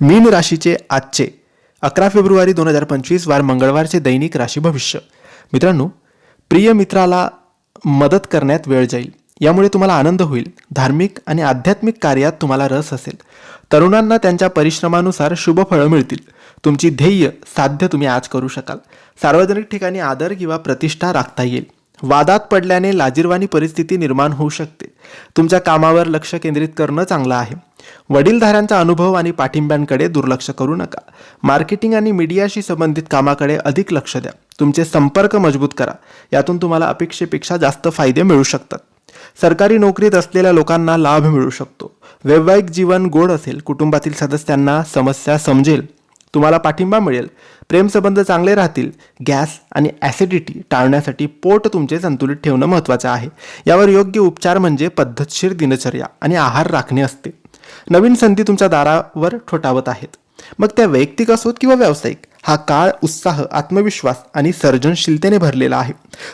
मीन राशीचे आजचे अकरा फेब्रुवारी दोन हजार पंचवीस वार मंगळवारचे दैनिक राशी भविष्य. मित्रांनो प्रिय मित्राला मदत करण्यात वेळ जाईल. यामुळे तुम्हाला आनंद होईल. धार्मिक आणि आध्यात्मिक कार्यात तुम्हाला रस असेल. तरुणांना त्यांच्या परिश्रमानुसार शुभ फळं मिळतील. तुमची ध्येय साध्य तुम्ही आज करू शकाल. सार्वजनिक ठिकाणी आदर किंवा प्रतिष्ठा राखता येईल. वादात पडल्याने लाजीरवाणी परिस्थिती निर्माण होऊ शकते. तुमच्या कामावर लक्ष केंद्रित करणं चांगलं आहे. वडीलधाऱ्यांचा अनुभव आणि पाठिंब्यांकडे दुर्लक्ष करू नका. मार्केटिंग आणि मीडियाशी संबंधित कामाकडे अधिक लक्ष द्या. तुमचे संपर्क मजबूत करा. यातून तुम्हाला अपेक्षेपेक्षा जास्त फायदे मिळू शकतात. सरकारी नोकरीत असलेल्या लोकांना लाभ मिळू शकतो. वैवाहिक जीवन गोड असेल. कुटुंबातील सदस्यांना समस्या समजेल. तुम्हाला पाठिंबा मिळेल. प्रेमसंबंध चांगले राहतील. गॅस आणि ॲसिडिटी टाळण्यासाठी पोट तुमचे संतुलित ठेवणं महत्त्वाचं आहे. यावर योग्य उपचार म्हणजे पद्धतशीर दिनचर्या आणि आहार राखणे असते. नवीन संधी तुमच्या दारावर ठोठावत आहेत. मग त्या वैयक्तिक असोत किंवा व्यावसायिक हा काळ उत्साह आत्मविश्वास आणि सर्जनशीलतेने भरलेला आहे.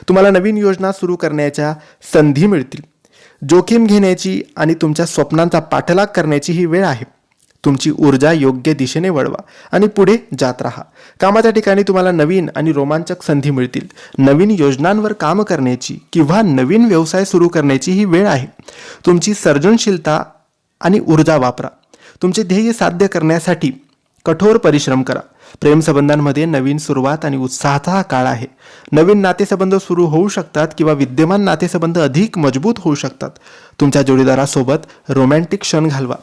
तुम्हाला नवीन योजना सुरू करण्याच्या संधी मिळतील. जोखीम घेण्याची आणि तुमच्या स्वप्नांचा पाठलाग करण्याची ही वेळ आहे. तुमची ऊर्जा योग्य दिशेने वळवा आणि पुढे जात राहा. कामाच्या ठिकाणी तुम्हाला नवीन आणि रोमांचक संधी मिळतील. नवीन योजनांवर काम करण्याची किंवा नवीन व्यवसाय सुरू करण्याची ही वेळ आहे. तुमची सर्जनशीलता आणि ऊर्जा वापरा. तुमचे ध्येय साध्य करण्यासाठी कठोर परिश्रम करा. प्रेमसंबंधांमध्ये नवीन सुरुवात आणि उत्साहाचा हा काळ आहे. नवीन नातेसंबंध सुरू होऊ शकतात किंवा विद्यमान नातेसंबंध अधिक मजबूत होऊ शकतात. तुमच्या जोडीदारासोबत रोमॅन्टिक क्षण घालवा.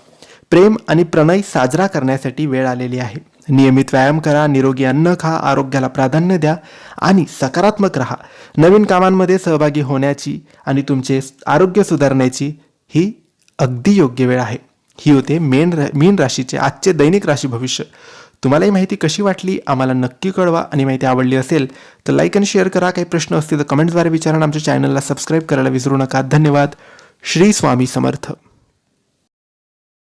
प्रेम आणि प्रणय साजरा करण्यासाठी वेळ आलेली आहे. नियमित व्यायाम करा निरोगी अन्न खा आरोग्याला प्राधान्य द्या आणि सकारात्मक राहा. नवीन कामांमध्ये सहभागी होण्याची आणि तुमचे आरोग्य सुधारण्याची ही अगदी योग्य वेळ आहे. ही होते मेन रा मीन राशीचे आजचे दैनिक राशी भविष्य. तुम्हाला ही माहिती कशी वाटली? आम्हाला नक्की कळवा. आणि माहिती आवडली असेल तर लाईक आणि शेअर करा. काही प्रश्न असतील तर कमेंट्सद्वारे विचारा आमच्या चॅनलला सबस्क्राईब करायला विसरू नका. धन्यवाद. श्री स्वामी समर्थ.